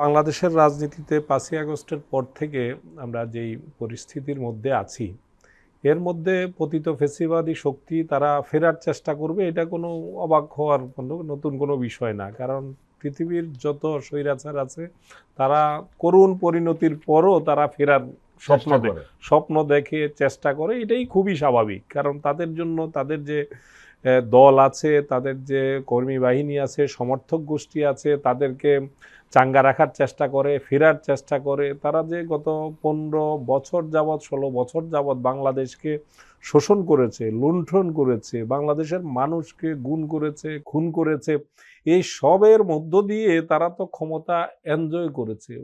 বাংলাদেশের রাজনীতিতে পাঁচই আগস্টের পর থেকে আমরা যেই পরিস্থিতির মধ্যে আছি এর মধ্যে পতিত ফেসিবাদী শক্তি তারা ফেরার চেষ্টা করবে এটা কোনো অবাক হওয়ার কোনো নতুন কোনো বিষয় না। কারণ পৃথিবীর যত স্বৈরাচার আছে তারা করুণ পরিণতির পরও তারা ফেরার স্বপ্ন স্বপ্ন দেখে চেষ্টা করে এটাই খুবই স্বাভাবিক। কারণ তাদের জন্য তাদের যে দল আছে তাদের যে কর্মী বাহিনী আছে সমর্থক গোষ্ঠী আছে তাদেরকে চাঙ্গা রাখার চেষ্টা করে ফেরার চেষ্টা করে। তারা যে গত পনেরো বছর যাবৎ ষোলো বছর যাবৎ বাংলাদেশকে শোষণ করেছে লুণ্ঠন করেছে বাংলাদেশের মানুষকে গুণ করেছে খুন করেছে এই সবের মধ্য দিয়ে তারা তো ক্ষমতা এনজয় করেছে।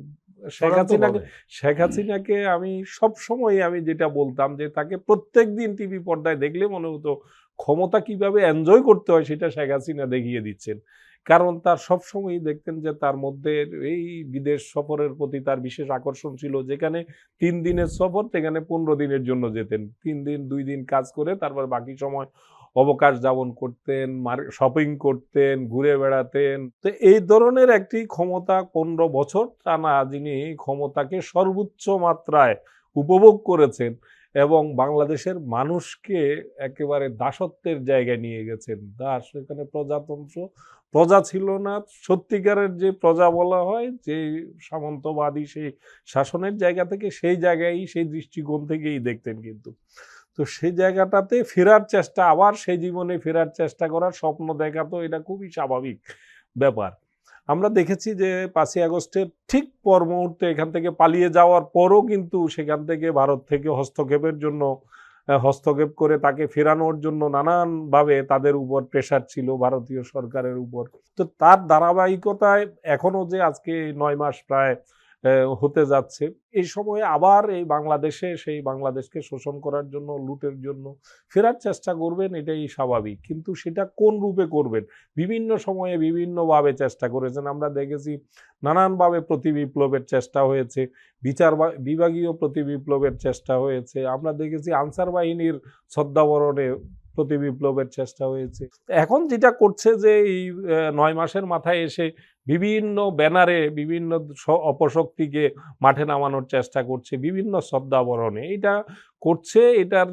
শেখ হাসিনাকে শেখ হাসিনাকে আমি সব সময় আমি যেটা বলতাম যে তাকে প্রত্যেক দিন টিভি পর্দায় দেখলে মনে হতো ক্ষমতা কীভাবে এনজয় করতে হয় সেটা শেখ হাসিনা দেখিয়ে দিচ্ছেন। কারণ তার সব সময়ই দেখতেন যে তার মধ্যে এই বিদেশ সফরের প্রতি তার বিশেষ আকর্ষণ ছিল, যেখানে তিন দিনের সফর, সেখানে পনেরো দিনের জন্য যেতেন। তিন দিন, দুই দিন কাজ করে তারপর বাকি সময় অবকাশ যাপন করতেন শপিং করতেন, ঘুরে বেড়াতেন। তো এই ধরনের একটি ক্ষমতা পনেরো বছর টানা যিনি ক্ষমতাকে সর্বোচ্চ মাত্রায় উপভোগ করেছেন এবং বাংলাদেশের মানুষকে একেবারে দাসত্বের জায়গায় নিয়ে গেছেন। দাস এখানে প্রজাতন্ত্র, প্রজা ছিল না। সত্যিকারের যে প্রজা বলা হয়, যে সামন্তবাদী সেই শাসনের জায়গা থেকে সেই জায়গায় সেই দৃষ্টিকোণ থেকেই দেখতেন কিন্তু। তো সেই জায়গাটাতে ফেরার চেষ্টা, আবার সেই জীবনে ফেরার চেষ্টা করার স্বপ্ন দেখা তো এটা খুবই স্বাভাবিক ব্যাপার। আমরা দেখেছি যে পাঁচই আগস্টের ঠিক পর মুহূর্তে এখান থেকে পালিয়ে যাওয়ার পরও কিন্তু সেখান থেকে ভারত থেকে হস্তক্ষেপের জন্য হস্তক্ষেপ করে তাকে ফেরানোর জন্য নানানভাবে তাদের উপর প্রেশার ছিল, ভারতীয় সরকারের উপর। তো তার ধারাবাহিকতায় এখনও যে আজকে নয় মাস প্রায় হতে যাচ্ছে। এই সময়ে আবার এই বাংলাদেশে, সেই বাংলাদেশকে শোষণ করার জন্য, লুটের জন্য ফেরার চেষ্টা করবেন, এটাই স্বাভাবিক। কিন্তু সেটা কোন রূপে করবেন? বিভিন্ন সময়ে বিভিন্নভাবে চেষ্টা করেছেন। আমরা দেখেছি নানানভাবে প্রতি বিপ্লবের চেষ্টা হয়েছে, বিচার বিভাগীয় প্রতি বিপ্লবের চেষ্টা হয়েছে। আমরা দেখেছি আনসার বাহিনীর শ্রদ্ধাবরণে প্রতি বিপ্লবের চেষ্টা হয়েছে। এখন যেটা করছে যে এই নয় মাসের মাথায় এসে বিভিন্ন ব্যানারে বিভিন্ন অপশক্তিকে মাঠে নামানোর চেষ্টা করছে বিভিন্ন শ্রদ্ধাবরণে এটা করছে এটার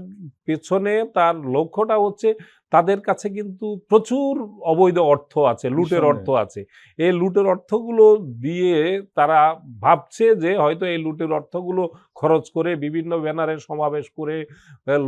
পেছনে তার লক্ষ্যটা হচ্ছে তাদের কাছে কিন্তু প্রচুর অবৈধ অর্থ আছে লুটের অর্থ আছে। এই লুটের অর্থগুলো দিয়ে তারা ভাবছে যে হয়তো এই লুটের অর্থগুলো খরচ করে বিভিন্ন ব্যানারে সমাবেশ করে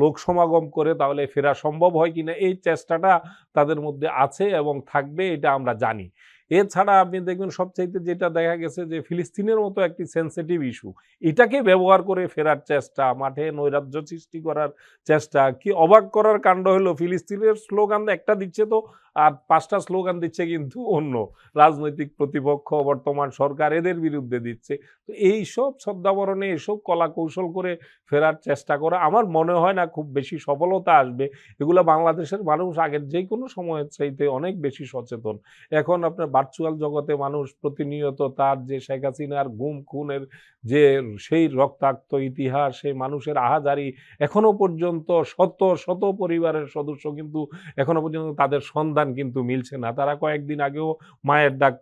লোক সমাগম করে তাহলে ফেরা সম্ভব হয় কিনা? এই চেষ্টাটা তাদের মধ্যে আছে এবং থাকবে এটা আমরা জানি। এছাড়া আপনি দেখবেন সবচাইতে যেটা দেখা গেছে যে ফিলিস্তিনের মতো একটি সেন্সিটিভ ইস্যু এটাকে ব্যবহার করে ফেরার চেষ্টা, মাঠে নৈরাজ্য সৃষ্টি করার চেষ্টা, কি অবাক করার কাণ্ড হলো, ফিলিস্তিনের স্লোগান একটা দিচ্ছে তো আর পাঁচটা স্লোগান দিচ্ছে কিন্তু অন্য রাজনৈতিক প্রতিপক্ষ, বর্তমান সরকার এদের বিরুদ্ধে দিচ্ছে। তো এই সব শ্রদ্ধাবরণে এসব কলা কৌশল করে ফেরার চেষ্টা করা আমার মনে হয় না খুব বেশি সফলতা আসবে। এগুলো বাংলাদেশের মানুষ আগের যে কোনো সময়ের চাইতে অনেক বেশি সচেতন। এখন আপনার ভার্চুয়াল জগতে মানুষ প্রতিনিয়ত তার যে শেখ হাসিনার গুম, খুনের যে সেই রক্তাক্ত ইতিহাস, সেই মানুষের আহাজারি এখনও পর্যন্ত শত শত পরিবারের সদস্য কিন্তু এখনও পর্যন্ত তাদের সন্ধান কিন্তু মিলছে না। তারা কয়েকদিন আগেও মায়ের ডাক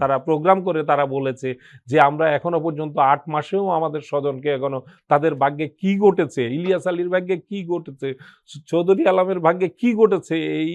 তারা প্রোগ্রাম করে তারা বলেছে যে আমরা এখনও পর্যন্ত আট মাসেও আমাদের স্বজনকে এখনও তাদের ভাগ্যে কি ঘটেছে? ইলিয়াস আলীর ভাগ্যে কি ঘটেছে? চৌধুরী আলমের ভাগ্যে কি ঘটেছে? এই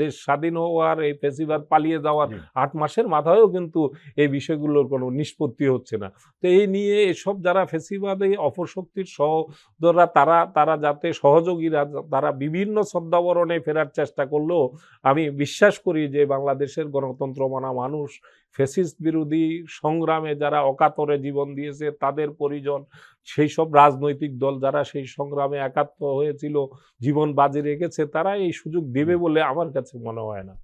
দেশ স্বাধীন হওয়ার এই ফেসিবাদ পালিয়ে যাওয়ার আট মাসের মাথায়ও কিন্তু এই বিষয়গুলোর কোনো নিষ্পত্তি হচ্ছে না। তো এই নিয়ে এসব যারা ফেসিবাদে অপশক্তির সহদরা তারা তারা যাতে সহযোগীরা তারা বিভিন্ন শ্রদ্ধাবরণে ফেরার চেষ্টা করলেও আমি বিশ্বাস করি যে বাংলাদেশের গণতন্ত্র মানা মানুষ ফেসিস্ট বিরোধী সংগ্রামে যারা অকাতরে জীবন দিয়েছে, তাদের পরিজন, সেই সব রাজনৈতিক দল যারা সেই সংগ্রামে একাত্ম হয়েছিল, জীবন বাজি রেখেছে, তারা এই সুযোগ দেবে বলে আমার কাছে মনে হয় না।